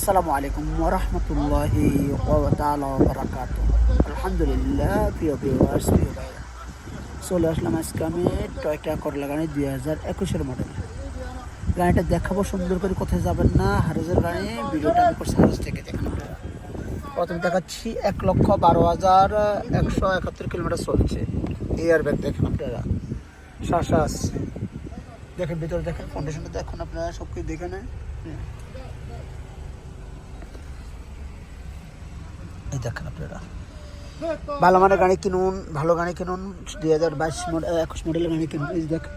আসসালামু আলাইকুম ওরহমতুল্লাহি বারাকাত আলহামদুলিল্লাহ, প্রিয় ভিউয়ার্স প্রিয় ভাইরা চলে আসলাম আজকে আমি টয়টা করলা গাড়ি দুই হাজার একুশের মডেল গাড়িটা দেখাবো সুন্দর করে, কোথায় যাবেন না, হারেজের গাড়ি, ভিডিওটা আমি করছি হারেজ থেকে দেখেন প্রথম দেখাচ্ছি, এক লক্ষ বারো হাজার একশো একাত্তর কিলোমিটার চলছে। এয়ার ব্যাগ দেখেন আপনারা। শ্বাস দেখেন ভিতরে দেখেন কন্ডিশনটা দেখুন আপনারা সব কিছু দেখে নেন হ্যাঁ। এই দেখেন আপনারা। ভালো মানের গাড়ি কিনুন ভালো গাড়ি কিনুন দুই হাজার বাইশ মডেল একুশ মডেলের গাড়ি কিনুন। এই দেখেন।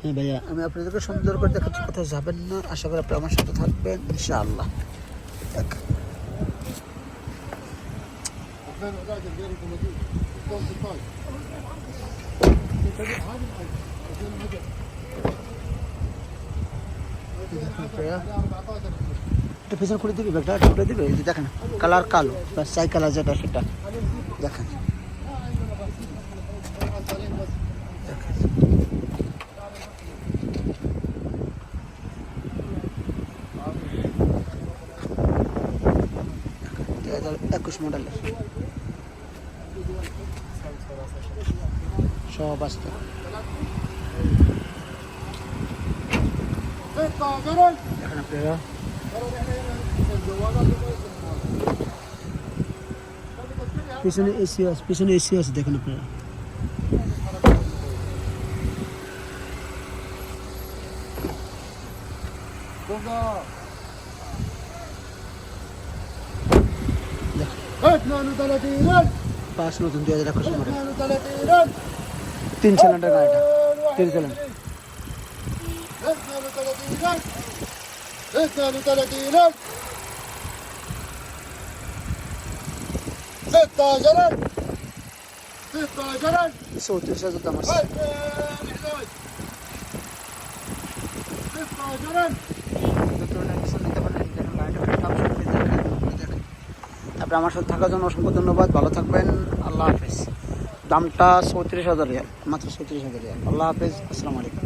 হ্যাঁ ভাইয়া আমি আপনাদেরকে সুন্দর করে দেখাচ্ছি কোথাও যাবেন না। আশা করি আপনি আমার সাথে থাকবেন ইনশাআল্লাহ। দেখ আপনারা একটু খুলে দিবি ব্যাগটা একটু খুলে দিবে? এই যে দেখেন কালার কালো চাই কালার যেটা সেটা। দেখেন। একুশ মডেলের। সব আসতে দেখেন আপনারা। পিছনে এসি আছে পিছনে এসি আছে দেখেন আপনারা পাঁচ নতুন দুই হাজার একুশ মডেল তিন সিলিন্ডার গাড়িটা তিন সিলিন্ডার চৌত্রিশ হাজার দাম আছে তারপরে আমার সাথে থাকার জন্য অসংখ্য ধন্যবাদ। ভালো থাকবেন। আল্লাহ হাফেজ। দামটা চৌত্রিশ হাজার রিয়াল, মাত্র চৌত্রিশ হাজার রিয়াল। আল্লাহ হাফেজ। আসসালামু আলাইকুম।